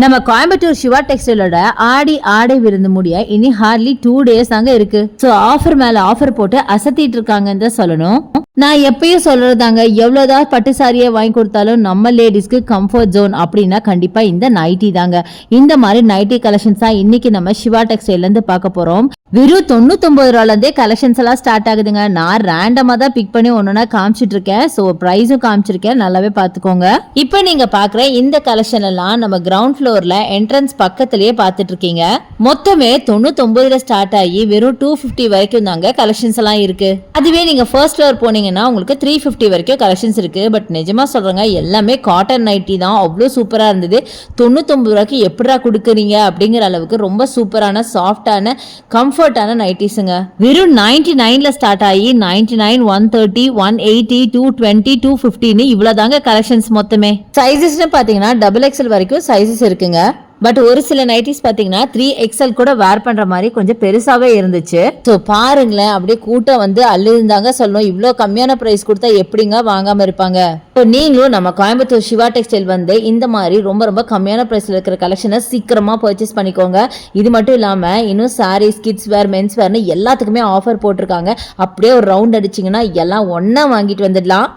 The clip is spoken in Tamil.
நம்ம கோயம்புத்தூர் சிவா டெக்ஸ்டைலோட ஆடி ஆடை விருந்து முடிய இனி ஹார்ட்லி டூ டேஸ் தாங்க இருக்கு. ஸோ ஆஃபர் மேல ஆஃபர் போட்டு அசத்திட்டு இருக்காங்கன்னு தான் சொல்லணும். நான் எப்பயும் சொல்றதாங்க எவ்வளவுதான் பட்டு சாரியை வாங்கி கொடுத்தாலும் நம்ம லேடிஸ்க்கு கம்ஃபர்ட் ஜோன் அப்படின்னா கண்டிப்பா இந்த நைட்டி தாங்க. இந்த மாதிரி நைட்டி கலெக்ஷன்ஸ் தான் இன்னைக்கு நம்ம சிவா டெக்ஸ்டைல்ல இருந்து பார்க்க போறோம். வெறும் தொண்ணூத்தொம்பது ரூபாலேருந்தே கலெக்ஷன்ஸ் எல்லாம் ஸ்டார்ட் ஆகுதுங்க. நான் ரேண்டமாக தான் பிக் பண்ணி ஒன்றுனா காமிச்சிட்டு இருக்கேன் ஸோ ப்ரைஸும் காமிச்சிருக்கேன். நல்லாவே பார்த்துக்கோங்க. இப்போ நீங்க பாக்குற இந்த கலெக்ஷன் எல்லாம் நம்ம கிரவுண்ட் ஃப்ளோர்ல என்ட்ரன்ஸ் பக்கத்திலேயே பார்த்துட்டு இருக்கீங்க மொத்தமே தொண்ணூத்தொம்பதுல ஸ்டார்ட் ஆகி வெறும் டூ ஃபிஃப்டி வரைக்கும் தாங்க கலெக்ஷன்ஸ் எல்லாம் இருக்கு. அதுவே நீங்க ஃபர்ஸ்ட் ஃப்ளோர் போனீங்கன்னா உங்களுக்கு த்ரீ ஃபிஃப்டி வரைக்கும் கலெக்ஷன்ஸ் இருக்கு. பட் நிஜமா சொல்றேங்க எல்லாமே காட்டன் நைட்டி தான். அவ்வளோ சூப்பரா இருந்தது. தொண்ணூத்தொம்பது ரூபாய்க்கு எப்படா கொடுக்குறீங்க அப்படிங்கிற அளவுக்கு ரொம்ப சூப்பரான சாஃப்டான கம்ஃபர்ட்டான நைட்டிஸுங்க வெறும் நைன்டி நைன்ல ஸ்டார்ட் ஆகி ninety nine one thirty one eighty two twenty two ஃபிஃப்டின்னு இவ்வளோதாங்க கலெக்ஷன்ஸ் மொத்தமே. சைஸஸ்னு பார்த்தீங்கன்னா டபுள் எக்ஸல் வரைக்கும் சைஸஸ் இருக்குங்க. பட் ஒரு சில நைட்டிஸ் பார்த்தீங்கன்னா த்ரீ எக்ஸல் கூட வேர் பண்ணுற மாதிரி கொஞ்சம் பெருசாகவே இருந்துச்சு. ஸோ பாருங்களேன் அப்படியே கூட்டம் வந்து அள்ளிருந்தாங்க சொல்லணும் இவ்வளோ கம்மியான ப்ரைஸ் கொடுத்தா எப்படிங்க வாங்காமல் இருப்பாங்க? இப்போ நீங்களும் நம்ம கோயம்புத்தூர் சிவா டெக்ஸ்டைல் வந்து இந்த மாதிரி ரொம்ப ரொம்ப கம்மியான ப்ரைஸில் இருக்கிற கலெக்ஷனை சீக்கிரமாக பர்ச்சேஸ் பண்ணிக்கோங்க. இது மட்டும் இல்லாமல் இன்னும் சாரீஸ் கிட்ஸ் வேர் மென்ஸ் வேர்னு எல்லாத்துக்குமே ஆஃபர் போட்டிருக்காங்க. அப்படியே ஒரு ரவுண்ட் அடிச்சிங்கன்னா எல்லாம் ஒன்றா வாங்கிட்டு வந்துடலாம்.